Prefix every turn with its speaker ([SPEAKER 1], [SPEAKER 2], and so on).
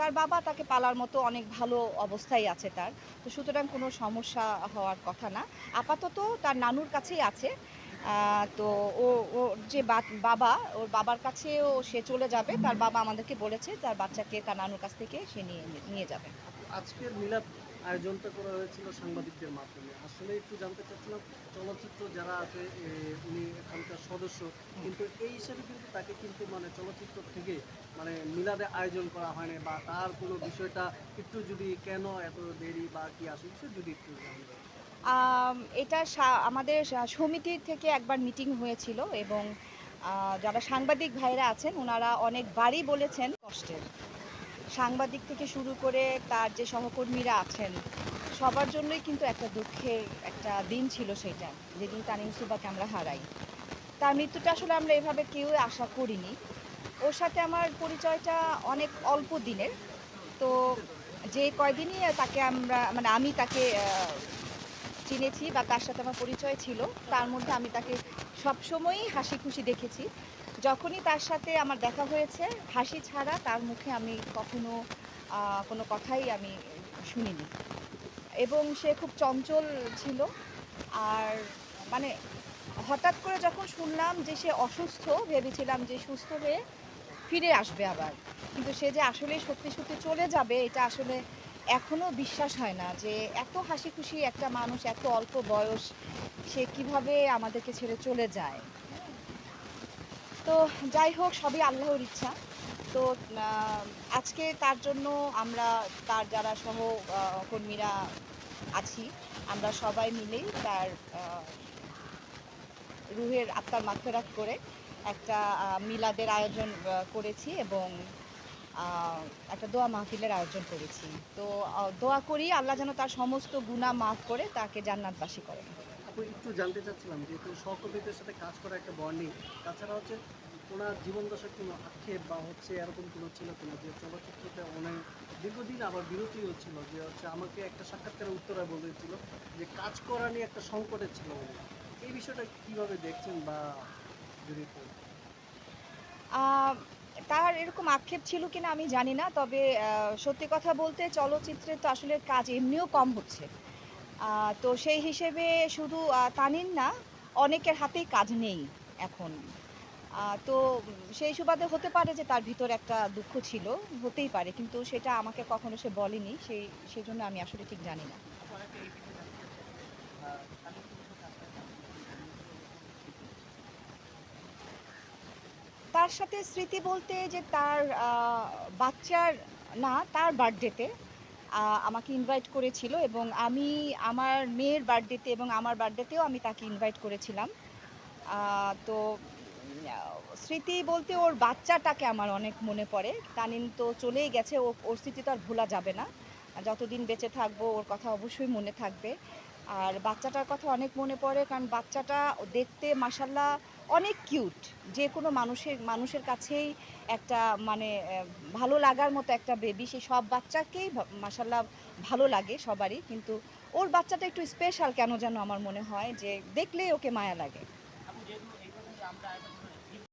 [SPEAKER 1] তার বাবা তাকে পালার মতো অনেক ভালো অবস্থায় আছে তার। তো সুতরাং কোনো সমস্যা হওয়ার কথা না। আপাতত তার নানুর কাছেই আছে। তো ও ওর যে বাবা, ওর বাবার কাছেও সে চলে যাবে। তার বাবা আমাদেরকে বলেছে, তার বাচ্চাকে তার নানুর কাছ থেকে সে নিয়ে নিয়ে যাবে।
[SPEAKER 2] আজকের মিলাদ আয়োজনটা করা হয়েছিল সাংবাদিকদের মাধ্যমে। আসলে একটু জানতে চাচ্ছিলাম, চলচ্চিত্র যারা আছে উনি এখানকার সদস্য, কিন্তু এই হিসেবে কিন্তু তাকে কিন্তু মানে চলচ্চিত্র থেকে মানে মিলাদে আয়োজন করা হয়নি বা তার কোনো বিষয়টা একটু যদি কেন এত দেরি বা কি আসলে সে যদি একটু জানতে
[SPEAKER 1] এটা আমাদের সা- সমিতির থেকে একবার মিটিং হয়েছিল এবং যারা সাংবাদিক ভাইরা আছেন ওনারা অনেকবারই বলেছেন কষ্টের। সাংবাদিক থেকে শুরু করে তার যে সহকর্মীরা আছেন, সবার জন্যই কিন্তু একটা দুঃখের একটা দিন ছিল সেটা, যেদিন তানিম সুবাকে আমরা হারাই। তার মৃত্যুটা আসলে আমরা এভাবে কেউ আশা করিনি। ওর সাথে আমার পরিচয়টা অনেক অল্প দিনের। তো যে কয়দিনই তাকে আমরা মানে আমি তাকে চিনেছি বা তার সাথে আমার পরিচয় ছিল, তার মধ্যে আমি তাকে সবসময়ই হাসি খুশি দেখেছি। যখনই তার সাথে আমার দেখা হয়েছে, হাসি ছাড়া তার মুখে আমি কখনো কোনো কথাই আমি শুনিনি। এবং সে খুব চঞ্চল ছিল। আর মানে হঠাৎ করে যখন শুনলাম যে সে অসুস্থ, ভেবেছিলাম যে সুস্থ হয়ে ফিরে আসবে আবার। কিন্তু সে যে আসলে সত্যি সত্যি চলে যাবে, এটা আসলে এখনও বিশ্বাস হয় না যে এত হাসি খুশি একটা মানুষ, এত অল্প বয়স, সে কীভাবে আমাদেরকে ছেড়ে চলে যায়? তো যাই হোক, সবই আল্লাহর ইচ্ছা। তো আজকে তার জন্য আমরা, তার যারা সহ কর্মীরা আছি, আমরা সবাই মিলেই তার রুহের আত্মার মাফেরাত করে একটা মিলাদের আয়োজন করেছি এবং একটা দোয়া মাহফিলের আয়োজন করেছি। তো দোয়া করি আল্লাহ যেন তার সমস্ত গুণা মাফ করে তাকে জান্নাতবাসী করেন।
[SPEAKER 2] একটু জানতে চাচ্ছিলাম যেহেতু সহকর্মীদের সাথে কাজ করা একটা বন্ডিং, তাছাড়া হচ্ছে ওনার জীবন দশার কোনো আক্ষেপ বা হচ্ছে এরকম কোনো ছিল কিনা যে চলচ্চিত্রতে অনেক দীর্ঘদিন আবার বিরতি হচ্ছিল যে হচ্ছে আমাকে একটা সাক্ষাৎকারের উত্তরে বলেছিল যে কাজ করা নিয়ে একটা সংকটে ছিল। এই বিষয়টা কীভাবে দেখছেন বা যদি
[SPEAKER 1] তার এরকম আক্ষেপ ছিল কিনা আমি জানি না, তবে সত্যি কথা বলতে চলচ্চিত্রে তো আসলে কাজ এমনিও কম হচ্ছে। তো সেই হিসেবে শুধু তানিন না, অনেকের হাতেই কাজ নেই এখন। তো সেই সুবাদে হতে পারে যে তার ভিতর একটা দুঃখ ছিল, হতেই পারে, কিন্তু সেটা আমাকে কখনো সে বলেনি, সেই সেই জন্য আমি আসলে ঠিক জানি না। তার সাথে স্মৃতি বলতে যে তার বাচ্চার না, তার বার্থডেতে আমাকে ইনভাইট করেছিল এবং আমি আমার মেয়ের বার্থডেতে এবং আমার বার্থডেতেও আমি তাকে ইনভাইট করেছিলাম। তো, স্মৃতি বলতে ওর বাচ্চাটাকে আমার অনেক মনে পড়ে। তানিন তো চলেই গেছে, ও, ওর স্মৃতি তো আর ভোলা যাবে না। যতদিন বেঁচে থাকব, ওর কথা অবশ্যই মনে থাকবে। আর বাচ্চাটার কথা অনেক মনে পড়ে কারণ বাচ্চাটা দেখতে মাসাল্লাহ অনেক কিউট। যে কোনো মানুষের মানুষের কাছেই একটা মানে ভালো লাগার মতো একটা বেবি সেই সব বাচ্চাকেই মাসাল্লাহ ভালো লাগে সবারই। কিন্তু ওর বাচ্চাটা একটু স্পেশাল কেন যেন আমার মনে হয় যে দেখলেই ওকে মায়া লাগে।
[SPEAKER 3] আমরা